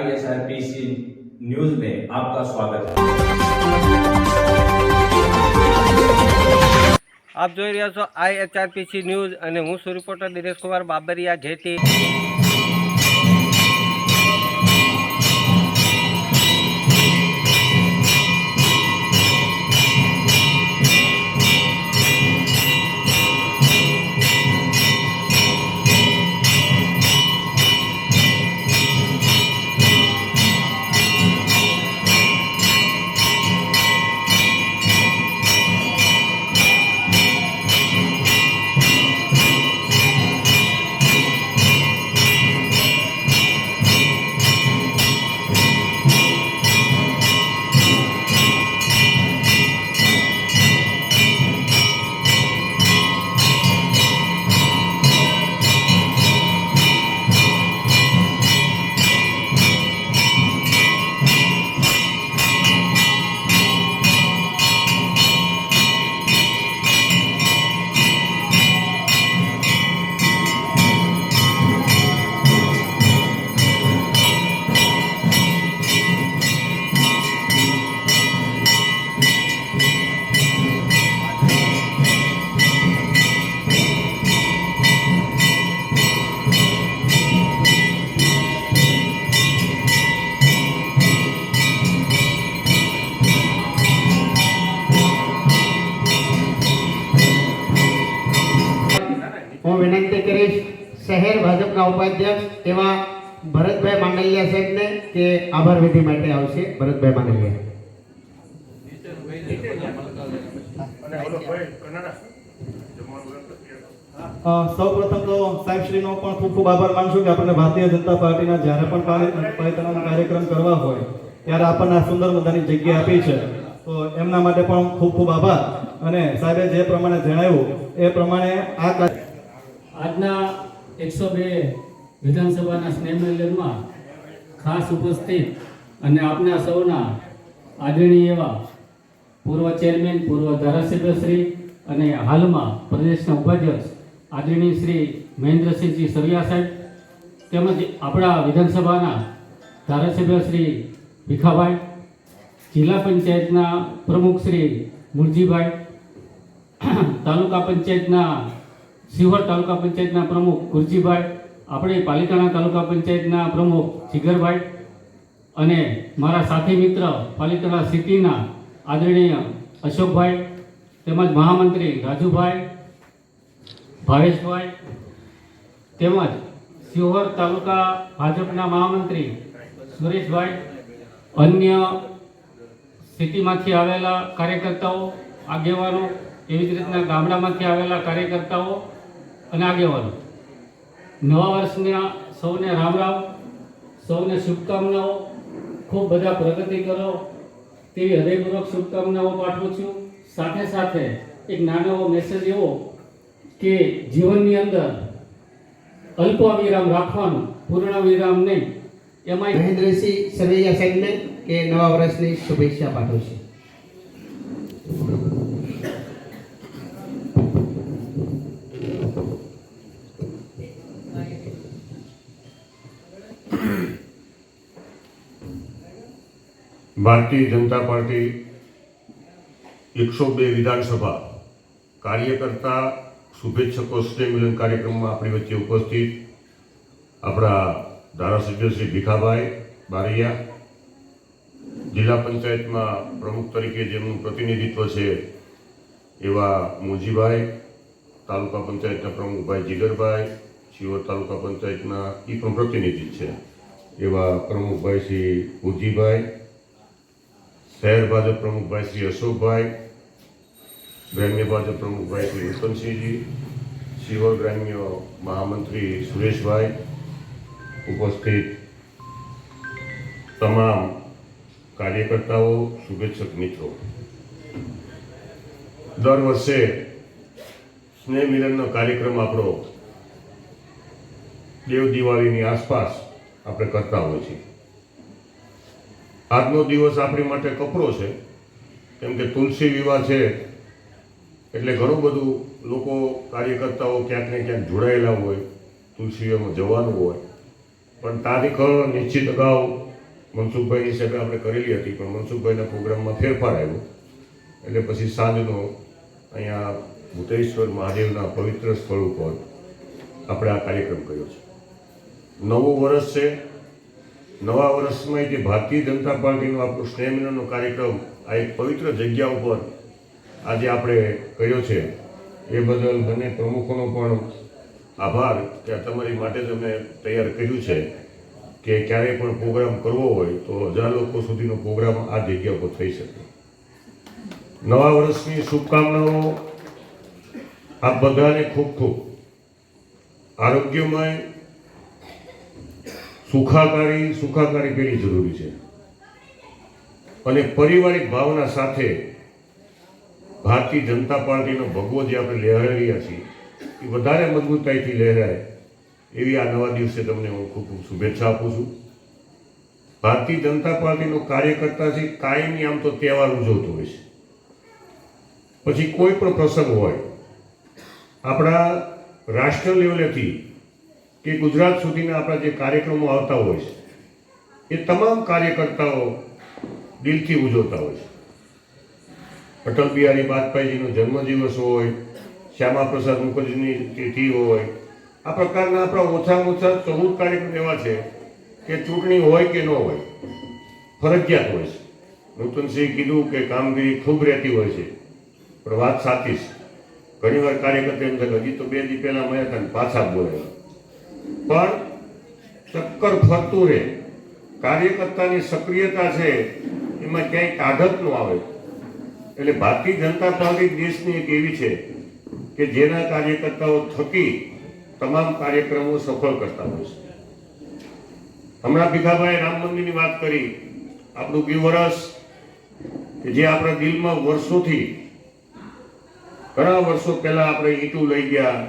आईएसआरपीसी news में आपका स्वागत है આપ જોઈ રહ્યા છો આઈ એચઆરપીસી ન્યૂઝ અને હું છું રિપોર્ટર દિનેશ કુમાર બાબરિયા જેથી શહેર ઉપાધ્યક્ષ એવા ભરતભાઈ માંડલિયા સાહેબને કે આભાર વિધિ માટે આવશે. ભરતભાઈ માંડલિયા. સૌ પ્રથમ તો સાહેબશ્રીનો પણ ખૂબ ખૂબ આભાર માનું કે આપણને ભારતીય જનતા પાર્ટીના જ્યારે પણ પાલિ- કાર્યક્રમ કરવા હોય ત્યારે આપણને આ સુંદર મજાની જગ્યા આપી છે. તો એમના માટે પણ ખૂબ ખૂબ આભાર. અને સાહેબે જે પ્રમાણે જણાવ્યું એ પ્રમાણે આ આજના એકસો બે વિધાનસભાના સ્નેહમેલનમાં ખાસ ઉપસ્થિત અને આપના સૌના આદરણીય એવા પૂર્વ ચેરમેન, પૂર્વ ધારાસભ્યશ્રી અને હાલમાં પ્રદેશના ઉપાધ્યક્ષ આદરણીય શ્રી મહેન્દ્રસિંહજી સરિયા સાહેબ તેમજ આપણા વિધાનસભાના ધારાસભ્ય શ્રી ભીખાભાઈ, જિલ્લા પંચાયતના પ્રમુખ શ્રી મુરજીભાઈ, તાલુકા પંચાયતના સિહોર તાલુકા પંચાયતના પ્રમુખ ગુરજીભાઈ આપણે પાલિતાણા તાલુકા પંચાયતના પ્રમુખ જીગરભાઈ અને મારા સાથી મિત્ર પાલિતાણા સિટીના આદરણીય અશોકભાઈ તેમજ મહામંત્રી રાજુભાઈ, ભાવેશભાઈ તેમજ સિહોર તાલુકા ભાજપના મહામંત્રી સુરેશભાઈ, અન્ય સિટીમાંથી આવેલા કાર્યકર્તાઓ, આગેવાનો, એવી જ રીતના ગામડામાંથી આવેલા કાર્યકર્તાઓ અને આગેવાનો. નવા વર્ષના સૌને રામ રામ, સૌને શુભકામનાઓ, ખૂબ બધા પ્રગતિ કરો તેવી હૃદયપૂર્વક શુભકામનાઓ પાઠવું છું. સાથે સાથે એક નાનો એવો મેસેજ એવો કે જીવનની અંદર અલ્પ વિરામ રાખવાનું પૂર્ણ વિરામ નહીં. એમાં મહેન્દ્રસિંહ સરવૈયા સાહેબને કે નવા વર્ષની શુભેચ્છા પાઠવશે ભારતીય જનતા પાર્ટી એકસો બે વિધાનસભા કાર્યકર્તા શુભેચ્છકો સ્નેહમિલન કાર્યક્રમમાં આપણી વચ્ચે ઉપસ્થિત આપણા ધારાસભ્ય શ્રી ભીખાભાઈ બારૈયા, જિલ્લા પંચાયતમાં પ્રમુખ તરીકે જેમનું પ્રતિનિધિત્વ છે એવા મોજીભાઈ, તાલુકા પંચાયતના પ્રમુખભાઈ જીગરભાઈ શિવર તાલુકા પંચાયતના એ પણ પ્રતિનિધિ છે એવા પ્રમુખભાઈ શ્રી ઉજીભાઈ શહેર ભાજપ પ્રમુખભાઈ શ્રી અશોકભાઈ, ગ્રામ્ય ભાજપ પ્રમુખભાઈ શ્રી નૂતનસિંહજી શિવર ગ્રામ્ય મહામંત્રી સુરેશભાઈ, ઉપસ્થિત તમામ કાર્યકર્તાઓ, શુભેચ્છક મિત્રો. દર વર્ષે સ્નેહ મિલનનો કાર્યક્રમ આપણો દેવ દિવાળીની આસપાસ આપણે કરતા હોઈએ છીએ. આજનો દિવસ આપણી માટે કપરો છે. કેમ કે તુલસી વિવાહ છે. એટલે ઘણું બધું લોકો કાર્યકર્તાઓ ક્યાંક ને ક્યાંક જોડાયેલા હોય. તુલસી વિવાહમાં જવાનું હોય. પણ તારીખ નિશ્ચિત અગાઉ મનસુખભાઈની સાથે આપણે કરેલી હતી, પણ મનસુખભાઈના પ્રોગ્રામમાં ફેરફાર આવ્યો. એટલે પછી સાંજનો અહીંયા ભૂતેશ્વર મહાદેવના પવિત્ર સ્થળ ઉપર આપણે આ કાર્યક્રમ કર્યો છે. નવું વર્ષ છે. નવા વર્ષમાં જે ભારતીય જનતા પાર્ટીનો આપણો સ્નેહ મિલનનો કાર્યક્રમ આ એક પવિત્ર જગ્યા ઉપર આજે આપણે કર્યો છે. એ બદલ બંને પ્રમુખોનો પણ આભાર કે તમારી માટે જ અમે તૈયાર કર્યું છે કે ક્યારેય પણ પ્રોગ્રામ કરવો હોય તો હજાર લોકો સુધીનો પ્રોગ્રામ આ જગ્યા ઉપર થઈ શકે. નવા વર્ષની શુભકામનાઓ આપ બધાને ખૂબ ખૂબ. આરોગ્યમય સુખાકારી સુખાકારી પેલી જરૂરી છે. અને પારિવારિક ભાવના સાથે ભારતીય જનતા પાર્ટીનો ભગવો જે આપણે લહેરાવી રહ્યા છીએ, એ વધારે મજબૂતાઈથી લહેરાય એવી આ નવા દિવસે તમને હું ખૂબ ખૂબ શુભેચ્છા આપું છું. ભારતીય જનતા પાર્ટીનો કાર્યકર્તા છે, કાયમી આમ તો તહેવાર ઉજવતો હોય છે. પછી કોઈ પણ પ્રસંગ હોય, આપણા રાષ્ટ્ર લેવલેથી કે ગુજરાત સુધીના આપણા જે કાર્યક્રમો આવતા હોય છે, એ તમામ કાર્યકર્તાઓ દિલથી ઉજવતા હોય છે. અટલ બિહારી વાજપેયીજીનો જન્મદિવસ હોય, શ્યામા પ્રસાદ મુખર્જીની તિથિ હોય, આ પ્રકારના આપણા ઓછામાં ઓછા ચૌદ કાર્યક્રમ એવા છે કે ચૂંટણી હોય કે ન હોય, ફરજિયાત હોય છે. નૂતનસિંહ કીધું કે કામગીરી ખૂબ રહેતી હોય છે, પણ વાત સાચી છે. ઘણીવાર કાર્યકર્તા એમ થાય હજી તો બે દી પહેલાં મળ્યા હતા પાછા બોલાવ્યા પણ ચક્કર ફરતું રહે. કાર્યકર્તાની સક્રિયતા છે, એમાં ક્યાંય કાઢત ન આવે. એટલે ભારતીય જનતા પાર્ટી દેશની એક એવી છે કે જેના કાર્યકર્તાઓ થકી તમામ કાર્યક્રમો સફળ કરતા હોય છે. હમણાં ભીખાભાઈ રામ મંદિરની વાત કરી. આપણું બી વર્ષ કે જે આપણા દિલમાં વર્ષોથી, ઘણા વર્ષો પહેલા આપણે ઈટું લઈ ગયા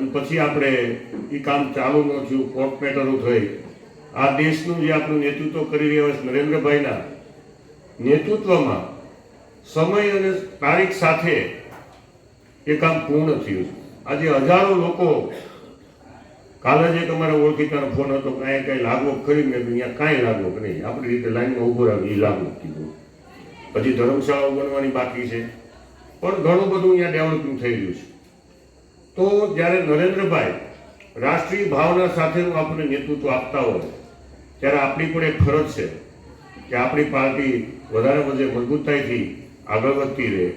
અને પછી આપણે એ કામ ચાલુ ન થયું કોર્ટ મેટરો થઈ. આ દેશનું જે આપણું નેતૃત્વ કરી રહ્યા છે નરેન્દ્રભાઈના, નેતૃત્વમાં સમય અને તારીખ સાથે એ કામ પૂર્ણ થયું આજે હજારો લોકો, કાલે જ એક અમારા ઓળખીતાનો ફોન હતો કે અહીંયા કાંઈ લાગવો ખરી? મેં અહીંયા કાંઈ લાગવો નહીં. આપણી રીતે લાઈનમાં ઊભો રાખી એ લાગવો કીધું. પછી ધર્મશાળાઓ બનવાની બાકી છે. પણ ઘણું બધું અહીંયા ડેવલપિંગ થઈ રહ્યું છે. તો જ્યારે નરેન્દ્રભાઈ રાષ્ટ્રીય ભાવના સાથેનું આપણને નેતૃત્વ આપતા હોય, ત્યારે આપણી પણ એક ફરજ છે કે આપણી પાર્ટી વધારે વધે મજબૂતાઈથી આગળ વધતી રહે.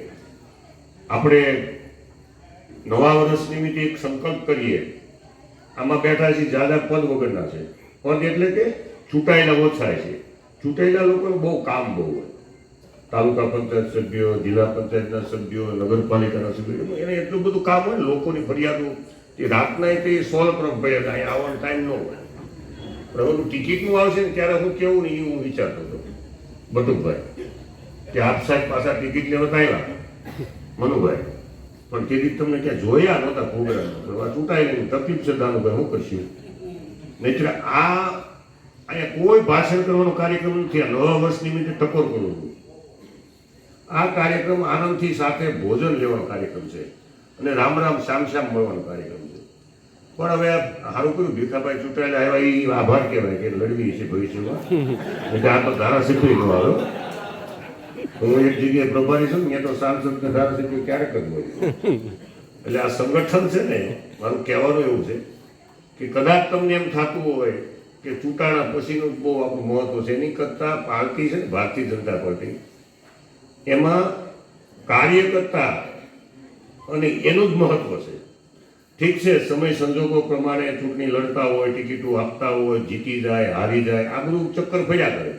આપણે નવા વર્ષ નિમિત્તે એક સંકલ્પ કરીએ. આમાં બેઠા છે જાદા પદ વગરના છે. પદ એટલે કે ચૂંટાયેલા ઓછા છે. ચૂંટાયેલા લોકો બહુ કામ બહુ હોય. તાલુકા પંચાયત સભ્યો, જિલ્લા પંચાયતના સભ્યો, નગરપાલિકાના સભ્યો એને એટલું બધું કામ હોય લોકોની ફરિયાદો. એ રાતના તે સોલ્વ કરવા પડે અહીંયા આવવાનો ટાઈમ ન હોય. પ્રભુ ટિકિટનું આવશે ને, ત્યારે હું કેવું નહીં હું વિચારતો હતો. બધુભાઈ કે આપ સાહેબ પાછા ટિકિટ લેવા આવ્યા? મનુભાઈ, પણ તે રીત તમને ક્યાં જોયા નહોતા પ્રોગ્રામ ચૂંટાઈ નહીં તકલીફ છે દાનુભાઈ, હું કરશું? નહીં આ અહીંયા કોઈ ભાષણ કરવાનો કાર્યક્રમ નથી. આ નવા વર્ષ નિમિત્તે ટકોર કરવું આ કાર્યક્રમ આનંદથી સાથે ભોજન લેવાનો કાર્યક્રમ છે અને રામ રામ શ્યામ શ્યામ મળવાનો કાર્યક્રમ છે. પણ હવે સારું કર્યું, ભીખાભાઈ ચૂંટાયેલા આવ્યા એ આભાર કહેવાય કે લડવી છે ભવિષ્યમાં. એટલે આ તો ધારાસભ્ય નો આવ્યો હું એક જગ્યાએ પ્રભારી છું ને તો સાંસદ ને ધારાસભ્ય ક્યારેક જ હોય. એટલે આ સંગઠન છે ને, મારું કહેવાનું એવું છે કે કદાચ તમને એમ થતું હોય કે ચૂંટાણા પછીનું બહુ આપણું મહત્વ છે. એની કરતાં પાર્ટી છે ને, ભારતીય જનતા પાર્ટી એમાં કાર્યકર્તા અને એનું જ મહત્વ છે. ઠીક છે, સમય સંજોગો પ્રમાણે ચૂંટણી લડતા હોય, ટિકિટો આપતા હોય, જીતી જાય, હારી જાય, આ બધું ચક્કર ફર્યા કરે.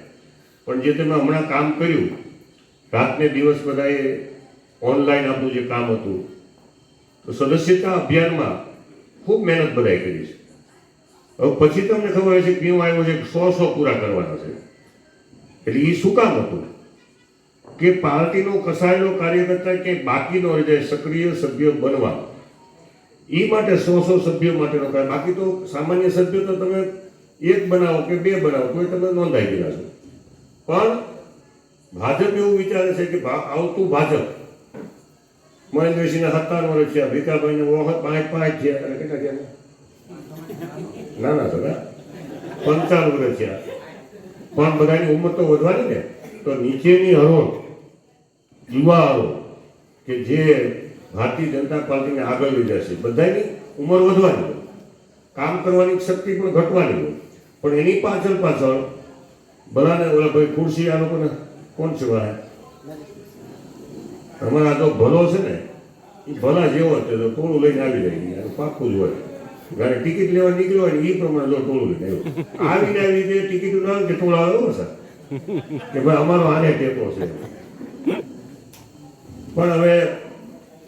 પણ જે તમે હમણાં કામ કર્યું, રાતને દિવસ બધાએ ઓનલાઈન આપણું જે કામ હતું, તો સદસ્યતા અભિયાનમાં ખૂબ મહેનત બધાએ કરી છે. હવે પછી તમને ખબર છે કે હું આવ્યો છે? સો સો પૂરા કરવાના છે. એટલે એ શું કામ હતું? કે પાર્ટીનો કસાયેલો કાર્યકર્તા કે બાકી ન રહી, જાય સક્રિય સભ્ય બનવા. એ માટે સો સો સભ્યો માટેનો કાર્ય. બાકી તો સામાન્ય સભ્યો તો તમે એક બનાવો કે બે બનાવો તો તમે નોંધાઈ ગયેલા છો. પણ ભાજપ એવું વિચારે છે કે આવતું ભાજપ. મહેન્દ્રસિંહના સત્તાવન વર્ષ થયા, ભીખાભાઈને વખત પાંચ પાંચ થયા. અને કેટલા થયા? ના ના સગા પંચાવન વર્ષ થયા. પણ બધાની ઉંમર તો વધવાની ને. તો નીચેની હરોળ યુવા હરોળ કે જે ભારતીય જનતા પાર્ટીને આગળ લઈ જશે બધાની ઉંમર વધવાની હોય. કામ કરવાની શક્તિ પણ ઘટવાની હોય. પણ એની પાછળ પાછળ ભલાને ઓલા ભાઈ ખુરશી, આ લોકોને કોણ છે તમારા તો ભલો છે ને, એ ભલા જેવો છે, તો ટોળું લઈને આવી જાય પાકું જ હોય. જ્યારે ટિકિટ લેવા નીકળ્યો હોય ને એ પ્રમાણે જો ટોળું લઈને આવ્યો. આવીને આવી રીતે ટિકિટ ના કે ટોળા આવ્યો સર કે ભાઈ, અમારો આને ટેકો છે. પણ હવે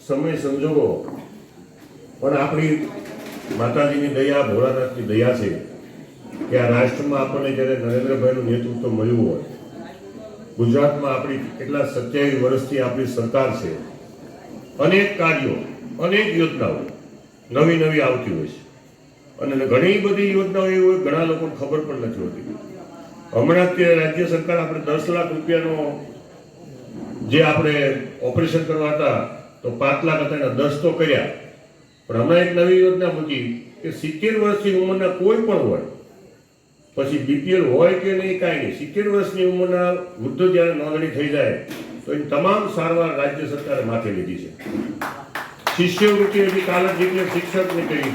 સમય સંજોગો પણ આપણી માતાજીની દયા, ભોળાનાથની દયા છે કે આ રાષ્ટ્રમાં આપણને જ્યારે નરેન્દ્રભાઈનું નેતૃત્વ મળ્યું હોય, ગુજરાતમાં આપણી કેટલા સત્યાવીસ વર્ષથી આપણી સરકાર છે, અનેક કાર્યો, અનેક યોજનાઓ નવી નવી આવતી હોય છે. અને ઘણી બધી યોજનાઓ એવી હોય, ઘણા લોકોને ખબર પણ નથી હોતી. હમણાં તે રાજ્ય સરકાર આપણે દસ લાખ રૂપિયાનો જે આપણે ઓપરેશન કરવા હતા, તો પાંચ લાખ હતા, એના દસ તો કર્યા. પણ હમણાં એક નવી યોજના મૂકી કે સિત્તેર વર્ષની ઉંમરના કોઈ પણ હોય, પછી બીપીએલ હોય કે નહીં, કાંઈ નહીં, સિત્તેર વર્ષની ઉંમરના વૃદ્ધો જ્યારે નોંધણી થઈ જાય, તો એની તમામ સારવાર રાજ્ય સરકારે માથે લીધી છે. શિષ્યવૃત્તિ હજી કાલે જેટલે શિક્ષક નીકળી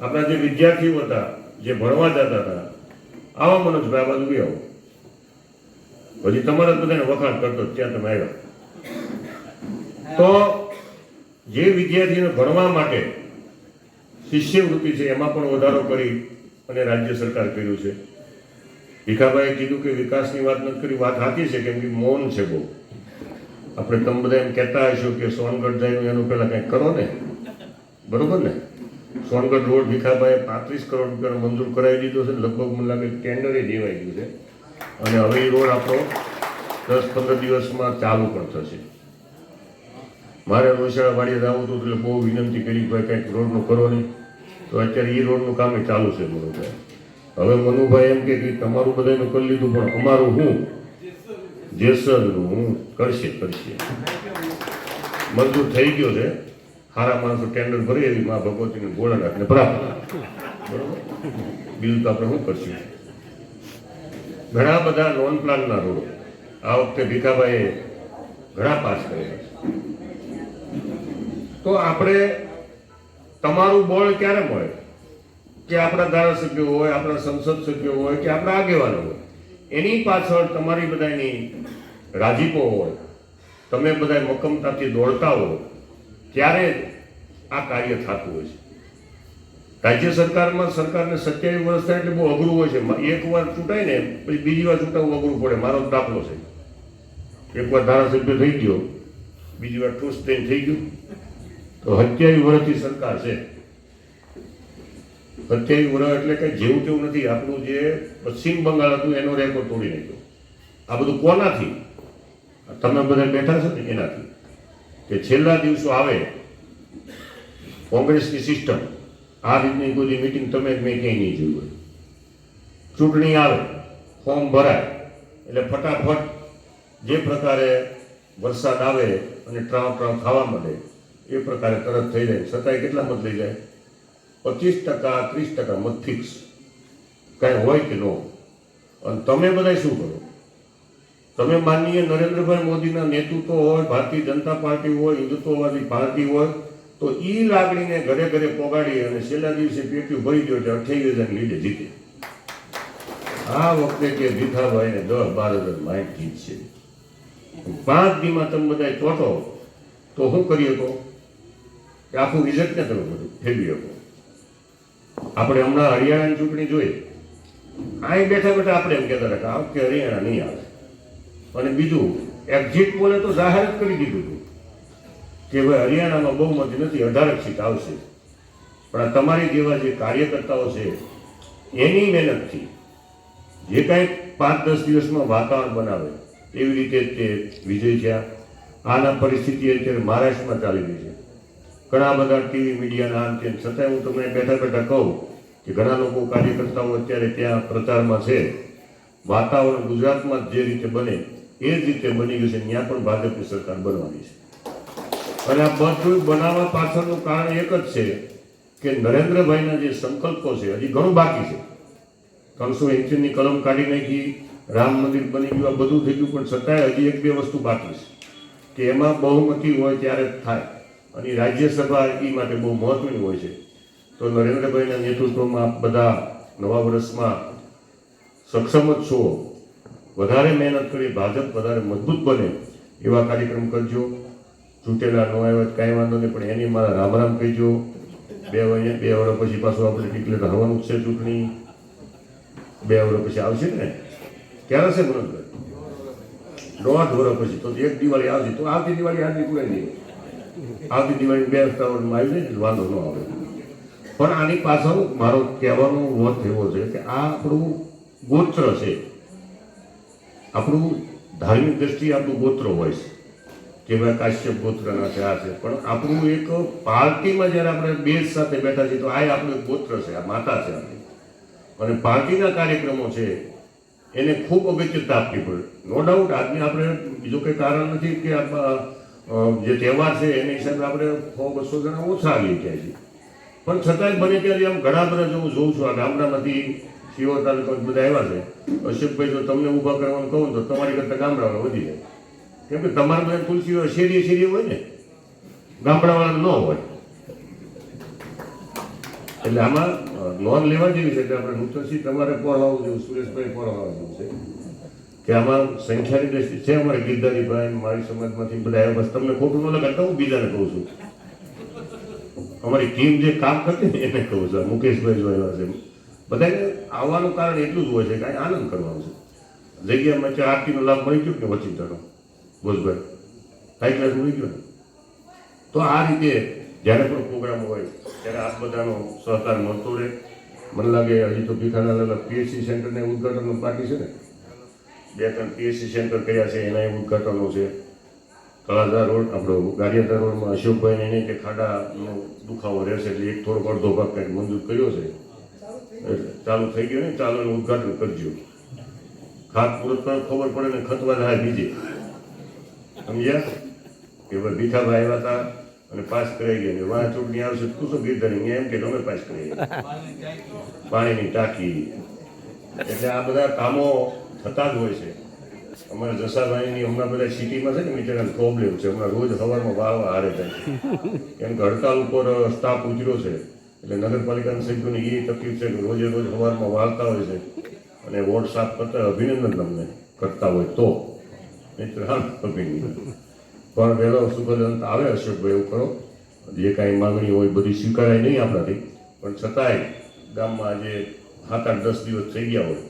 આપણા જે વિદ્યાર્થીઓ હતા, જે ભણવા જતા હતા આવા મનોજભાઈ આ બાજુ બી આવો. પછી તમારા બધાને વખાણ કરતો ત્યાં તમે આવ્યા. તો જે વિદ્યાર્થીને ભણવા માટે શિષ્યવૃત્તિ છે, એમાં પણ વધારો કરી અને રાજ્ય સરકાર કર્યું છે. ભીખાભાઈએ કીધું કે વિકાસની વાત નથી કરી, વાત સાચી છે કેમ કે મૌન છે બહુ. આપણે તમે બધા એમ કહેતા હશો કે સોનગઢ જાય એનું પહેલાં કંઈક કરો ને? બરોબર ને? સોનગઢ રોડ ભીખાભાઈએ પાંત્રીસ કરોડ રૂપિયાનો મંજૂર કરાવી દીધો છે, લગભગ મને લાગે ટેન્ડરે દેવાઈ ગયું છે. અને હવે એ રોડ આપણો દસ પંદર દિવસમાં ચાલુ પણ થશે. મારે રોસાળા વાડીએ જવું હતું એટલે બહુ વિનંતી કરી ભાઈ કંઈક રોડનું કરો નહીં. તો અત્યારે એ રોડનું કામ એ ચાલુ છે મનુભાઈ. હવે મનુભાઈ એમ કે તમારું બધાનું કરી લીધું, પણ અમારું હું? જેસરનું હું કરશે કરશે. મંજૂર થઈ ગયો છે. સારા માણસો ટેન્ડર ભરી એવી મા ભગવતીને ભોળાનાથને પ્રાપ્ત બરાબર? બીજું તો આપણે શું કરશું? ઘણા બધા નોન પ્લાનના રોડો. આ વખતે ભીખાભાઈએ ઘણા પાસ કર્યા તો આપણે તમારું બળ ક્યારે મળે? કે આપણા ધારાસભ્યો હોય, આપણા સંસદ સભ્યો હોય, કે આપણા આગેવાનો હોય. એની પાછળ તમારી બધાની રાજીપો હોય. તમે બધા મક્કમતાથી દોડતા હો. ત્યારે આ કાર્ય થતું હોય છે. રાજ્ય સરકારમાં સરકારને સત્યાવીસ વર્ષ થાય એટલે બહુ અઘરું હોય છે. એક વાર ચૂંટાય ને, પછી બીજી વાર ચૂંટાવું અઘરું પડે. મારો દાખલો છે. એક વાર ધારાસભ્ય થઈ ગયો, બીજી વાર ઠૂસ થઈને થઈ ગયું. તો સત્યાવીસ વર્ષથી સરકાર છે. સત્યાવીસ વર્ષ એટલે કે જેવું તેવું નથી. આપણું જે પશ્ચિમ બંગાળ હતું, એનો રેકોર્ડ તોડી નાખ્યો. આ બધું કોનાથી? તમે બધા બેઠા છો ને એનાથી. કે છેલ્લા દિવસો આવે કોંગ્રેસની સિસ્ટમ આ રીતની કોઈ મિટિંગ તમે મેં ક્યાંય નહીં જોઈ હોય. ચૂંટણી આવે, ફોર્મ ભરાય, એટલે ફટાફટ જે પ્રકારે વરસાદ આવે અને ટ્રાવ ટ્રાવ ખાવા મળે એ પ્રકારે તરત થઈ જાય. છતાંય કેટલા મત લઈ જાય? પચીસ ટકા, ત્રીસ ટકા મત ફિક્સ કાંઈ હોય કે ન અને તમે બધા શું કરો? તમે માનનીય નરેન્દ્રભાઈ મોદીના નેતૃત્વ હોય, ભારતીય જનતા પાર્ટી હોય, હિન્દુત્વવાદી પાર્ટી હોય તો એ લાગણીને ઘરે ઘરે પોગાડી અને છેલ્લા દિવસે પેટ્યું ભરી ગયો એટલે અઠ્યાવીસ હજાર લીડે જીતે. આ વખતે કે ભીખાભાઈને દસ બાર હજાર માઇક જીતશે પાંચ દીમાં તમે બધા ચોટો તો શું કરી શકો કે આખું વિઝટ ને તમે બધું ફેરવી શકો. આપણે હમણાં હરિયાણાની ચૂંટણી જોઈ અહીં બેઠા બેઠા આપણે એમ કહેતા હતા કે હરિયાણા નહીં આવે. અને બીજું એક્ઝિટ પોલે તો જાહેર જ કરી દીધું હતું. કે ભાઈ હરિયાણામાં બહુ બહુમતી નથી અઢારક સીટ આવશે. પણ આ તમારી જેવા જે કાર્યકર્તાઓ છે, એની મહેનતથી જે કાંઈ પાંચ દસ દિવસમાં વાતાવરણ બનાવે, એવી રીતે તે વિજય થયા. આના પરિસ્થિતિ અત્યારે મહારાષ્ટ્રમાં ચાલી રહી છે. ઘણા બધા ટીવી મીડિયાના આમ તેમ છતાંય હું તમને બેઠા બેઠા કહું કે ઘણા લોકો કાર્યકર્તાઓ અત્યારે ત્યાં પ્રચારમાં છે. વાતાવરણ ગુજરાતમાં જે રીતે બને, એ જ રીતે બની ગયું છે. ત્યાં પણ ભાજપની સરકાર બનવાની છે. અને આ બધું બનાવવા પાછળનું કારણ એક જ છે કે નરેન્દ્રભાઈના જે સંકલ્પો છે, હજી ઘણું બાકી છે. ત્રણસો એંશીની કલમ કાઢી નાખી, રામ મંદિર બની ગયું, આ બધું થઈ ગયું, પણ છતાંય હજી એક બે વસ્તુ બાકી છે કે એમાં બહુમતી હોય ત્યારે થાય. અને રાજ્યસભા એ માટે બહુ મહત્વની હોય છે. તો નરેન્દ્રભાઈના નેતૃત્વમાં બધા નવા વર્ષમાં સક્ષમ જ છો. વધારે મહેનત કરી, ભાજપ વધારે મજબૂત બને એવા કાર્યક્રમ કરજો. ચૂંટેલા ન આવ્યા કાંઈ વાંધો નહીં, પણ એની મારા રામ રામ કહેજો. બે વર્ષ બે વર્ષ પછી પાછું આપણે ડિક્લેર થવાનું છે ચૂંટણી. બે વર્ષ પછી આવશે ને? ક્યારે છે મનોજભાઈ દોઢ વર્ષ પછી, તો એક દિવાળી આવશે, તો આવતી દિવાળી આજે પૂરાઈ નહીં આવતી દિવાળી બે શ્રાવણમાં આવી જાય ને વાંધો ન આવે. પણ આની પાછળ મારો કહેવાનો વોટ એવો છે કે આ આપણું ગોત્ર છે. આપણું ધાર્મિક દ્રષ્ટિએ આપણું ગોત્ર હોય છે. ભાઈ કાશ્યપ ગોત્રના છે, આ છે. પણ આપણું એક પાર્ટીમાં જ્યારે આપણે બેસ સાથે બેઠા છીએ, તો આ આપણું એક ગોત્ર છે, આ માતા છે આપણી. અને પાર્ટીના કાર્યક્રમો છે, એને ખૂબ અગત્યતા આપવી પડે. નો ડાઉટ આજની આપણે બીજું કંઈ કારણ નથી કે જે તહેવાર છે, એની હિસાબે આપણે સો, બસો જણા ઓછા આવી ગયા છીએ. પણ છતાંય બને ત્યારે આમ ઘણા બધા જો હું જોઉં છું, આ ગામડામાંથી સિયોર તાલુકા બધા આવ્યા છે. અશોકભાઈ, જો તમને ઊભા કરવાનું કહું તો તમારી કરતાં ગામડામાં વધી જાય. કેમ કે તમારે બધા તુલસી શેરીએ શેરીએ હોય ને. ગામડાવાળા ન હોય. એટલે આમાં લોન લેવા જેવી છે કે આપણે નૂતનસિંહ તમારે પહોંચવાનું જેવું સુરેશભાઈ પહોંચવાનું જેવું છે. કે આમાં સંખ્યાની દ્રષ્ટિ છે અમારે ગીરધારીભાઈ, મારી સમાજમાંથી બધા આવ્યા બસ તમને ખોટું ન લગાડતા, હું બીજાને કહું છું. અમારી ટીમ જે કામ કરતી ને, એને કહું છું. મુકેશભાઈ જો આવ્યા છે. બધાને આવવાનું કારણ એટલું જ હોય છે કે આનંદ કરવાનો છે. જગ્યામાં ચાર આરતીનો લાભ મળી ગયો કે વચિતાનો બોલભાઈ કઈ ક્લાસ ઉડી ગયો તો આ રીતે જ્યારે પણ પ્રોગ્રામ હોય, ત્યારે આ બધાનો સહકાર મળતો રહે. મને લાગે હજી તો ભીખાના પીએચસી સેન્ટરને ઉદઘાટનનું બાકી છે ને? બે ત્રણ પીએચસી સેન્ટર કર્યા છે એના ઉદઘાટનો છે. તળાજા રોડ, આપણો ગારિયાદા રોડમાં અશોકભાઈને એને કે ખાડાનો દુખાવો રહેશે એટલે એક થોડોક અડધો ભાગ કંઈક મંજૂર કર્યો છે. ચાલુ થઈ ગયો ને, ચાલુ ઉદઘાટન કરજો. ખાત પૂરત પણ ખબર પડે ને ખતવા થાય બીજે. સમજ્યા? કે ભાઈ હતા અને પાસ કરાઈ ગયા. વાહ ચૂંટણી આવશે શું ગીરધારી એમ કે તમે પાસ કરાવી પાણીની ટાંકી. એટલે આ બધા કામો થતા જ હોય છે. અમારા જસાભાઈની હમણાં બધા સિટીમાં છે ને મીટરના પ્રોબ્લેમ છે. હમણાં રોજ સવારમાં વાળવા હારે થાય કેમ કે હડતાલ ઉપર સ્ટાફ ઉજરો છે. એટલે નગરપાલિકાના સભ્યોને એ તકલીફ છે કે રોજે રોજ સવારમાં વાળતા હોય છે. અને વોર્ડ સાફ કરતા અભિનંદન તમને કરતા હોય તો. પણ વહેલો સુખદ અંત આવે, અશોકભાઈ, એવું કરો. જે કાંઈ માંગણી હોય બધી સ્વીકારાય નહીં આપણાથી. પણ છતાંય ગામમાં આજે સાત આઠ દસ દિવસ થઈ ગયા હોય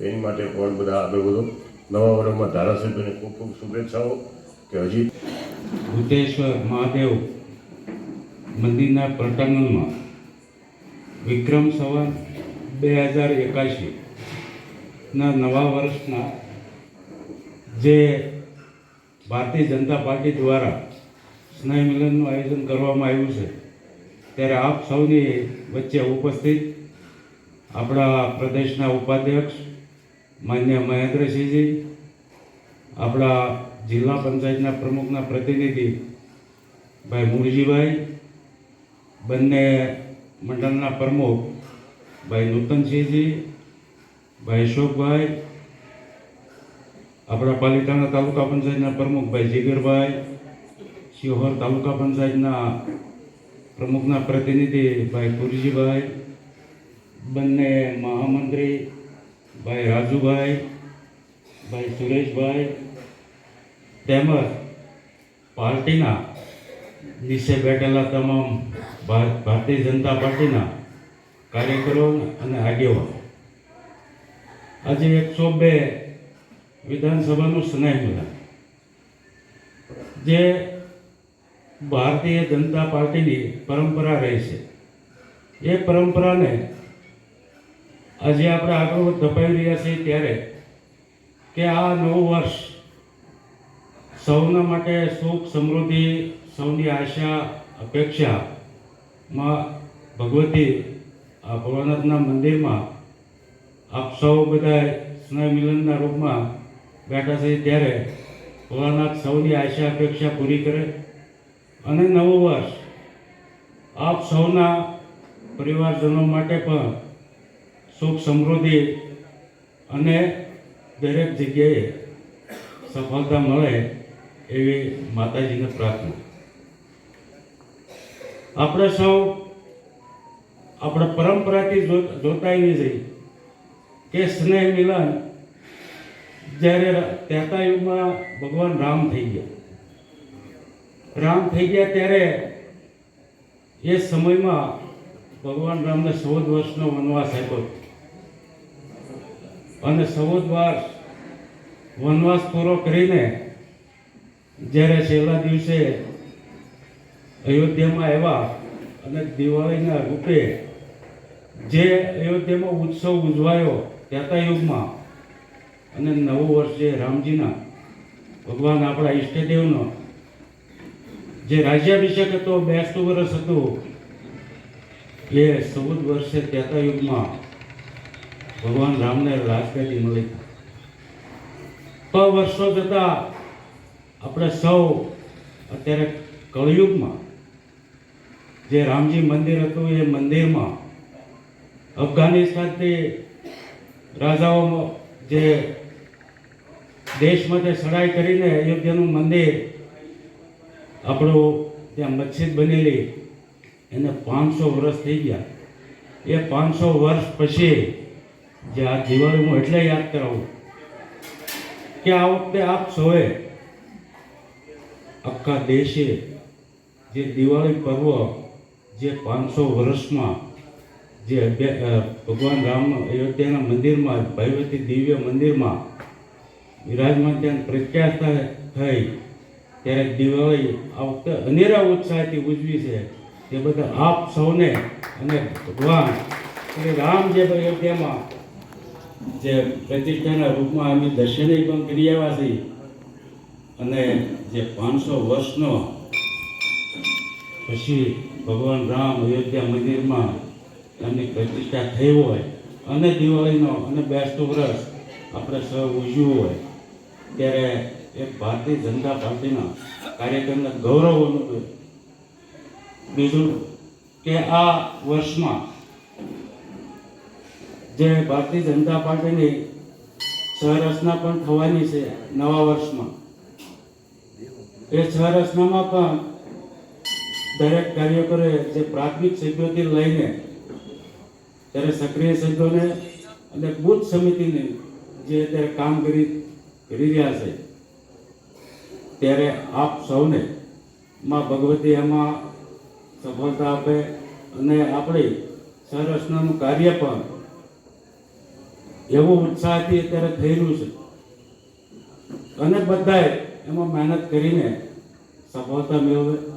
એની માટે પણ બધા આગળ વધો. નવા વર્ષમાં ધારાસભ્યને ખૂબ ખૂબ શુભેચ્છાઓ કે હજી ભૂતેશ્વર મહાદેવ મંદિરના પ્રટાંગણમાં વિક્રમ સવાર બે હજાર એકાશીના નવા વર્ષના જે ભારતીય જનતા પાર્ટી દ્વારા સ્નેહ મિલનનું આયોજન કરવામાં આવ્યું છે. ત્યારે આપ સૌની વચ્ચે ઉપસ્થિત આપણા પ્રદેશના ઉપાધ્યક્ષ માન્ય મહેન્દ્રસિંહજી, આપણા જિલ્લા પંચાયતના પ્રમુખના પ્રતિનિધિ ભાઈ મુરજીભાઈ, બંને મંડળના પ્રમુખ ભાઈ નૂતનસિંહજી, ભાઈ અશોકભાઈ આપણા પાલિતાણા તાલુકા પંચાયતના પ્રમુખભાઈ જીગરભાઈ, શિહોર તાલુકા પંચાયતના પ્રમુખના પ્રતિનિધિ ભાઈ કુરજીભાઈ, બંને મહામંત્રી ભાઈ રાજુભાઈ, ભાઈ સુરેશભાઈ તેમજ પાર્ટીના નીચે બેઠેલા તમામ ભારતીય જનતા પાર્ટીના કાર્યકરો અને આગેવાનો. આજે એકસો બે વિધાનસભાનું સ્નેહ મિલન જે ભારતીય જનતા પાર્ટીની પરંપરા રહી છે એ પરંપરાને આજે આપણે આગળ ધપાવી રહ્યા છીએ ત્યારે કે આ નવું વર્ષ સૌના માટે સુખ, સમૃદ્ધિ, સૌની આશા અપેક્ષામાં ભગવતી આ ભોળાનાથના મંદિરમાં આપ સૌ બધા સ્નેહ મિલનના રૂપમાં બેઠા છે ત્યારે ભોળાનાથ સૌની આશા અપેક્ષા પૂરી કરે અને નવું વર્ષ આપ સૌના પરિવારજનો માટે પણ સુખ સમૃદ્ધિ અને દરેક જગ્યાએ સફળતા મળે એવી માતાજીને પ્રાર્થના. આપણે સૌ આપણે પરંપરાથી જોતા આવીએ જઈ કે સ્નેહ મિલન જ્યારે ત્રેતા યુગમાં ભગવાન રામ થઈ ગયા. રામ થઈ ગયા ત્યારે એ સમયમાં ભગવાન રામને ચૌદ વર્ષનો વનવાસ આપ્યો. અને ચૌદ વર્ષ વનવાસ પૂરો કરીને જ્યારે છેલ્લા દિવસે અયોધ્યામાં આવ્યા અને દિવાળીના રૂપે જે અયોધ્યામાં ઉત્સવ ઉજવાયો ત્રેતા યુગમાં અને નવું વર્ષ જે રામજીના ભગવાન આપણા ઈષ્ટદેવનો જે રાજ્યાભિષેક હતો, બેસતું વર્ષ હતું, એ ચૌદ વર્ષે ત્રેતા યુગમાં ભગવાન રામને રાજગાદી મળી. તો વર્ષો જતા આપણે સૌ અત્યારે કળયુગમાં જે રામજી મંદિર હતું, એ મંદિરમાં અફઘાનિસ્તાનથી રાજાઓ જે દેશમાંથી સડાઈ કરીને અયોધ્યાનું મંદિર આપણું ત્યાં મસ્જિદ બનેલી. એને પાંચસો વર્ષ થઈ ગયા. એ પાંચસો વર્ષ પછી જે આ દિવાળી હું એટલે યાદ કરાવું કે આ વખતે આપ સૌએ આખા દેશે જે દિવાળી પર્વ જે પાંચસો વર્ષમાં જે ભગવાન રામ અયોધ્યાના મંદિરમાં ભૈવતી દિવ્ય મંદિરમાં વિરાજમાન ત્યાં પ્રખ્યાત થઈ, ત્યારે દિવાળી આ વખતે અનેરા ઉત્સાહથી ઉજવી છે. તે બધા આપ સૌને અને ભગવાન શ્રી રામ જે અયોધ્યામાં જે પ્રતિષ્ઠાના રૂપમાં અમે દર્શને પણ કરી આવ્યા છીએ અને જે પાંચસો વર્ષનો પછી ભગવાન રામ અયોધ્યા મંદિરમાં એમની પ્રતિષ્ઠા થઈ હોય અને દિવાળીનો અને બેસતું વર્ષ આપણે સૌ ઉજવ્યું હોય. ત્યારે એક ભારતીય જનતા પાર્ટીના કાર્યક્રમને ગૌરવ અનુભવ્યું બીજું કે આ વર્ષમાં જે ભારતીય જનતા પાર્ટીની સહરચના પણ થવાની છે નવા વર્ષમાં. એ સહરચનામાં પણ દરેક કાર્યકરોએ જે પ્રાથમિક સભ્યોથી લઈને ત્યારે સક્રિય સભ્યોને અને બુથ સમિતિને જે અત્યારે કામ કરી કરી રહ્યા છે. ત્યારે આપ સૌને માં ભગવતી એમાં સફળતા આપે અને આપણી સંરચનાનું કાર્ય પણ એવું ઉત્સાહથી અત્યારે થઈ રહ્યું છે. અને બધાએ એમાં મહેનત કરીને સફળતા મેળવે.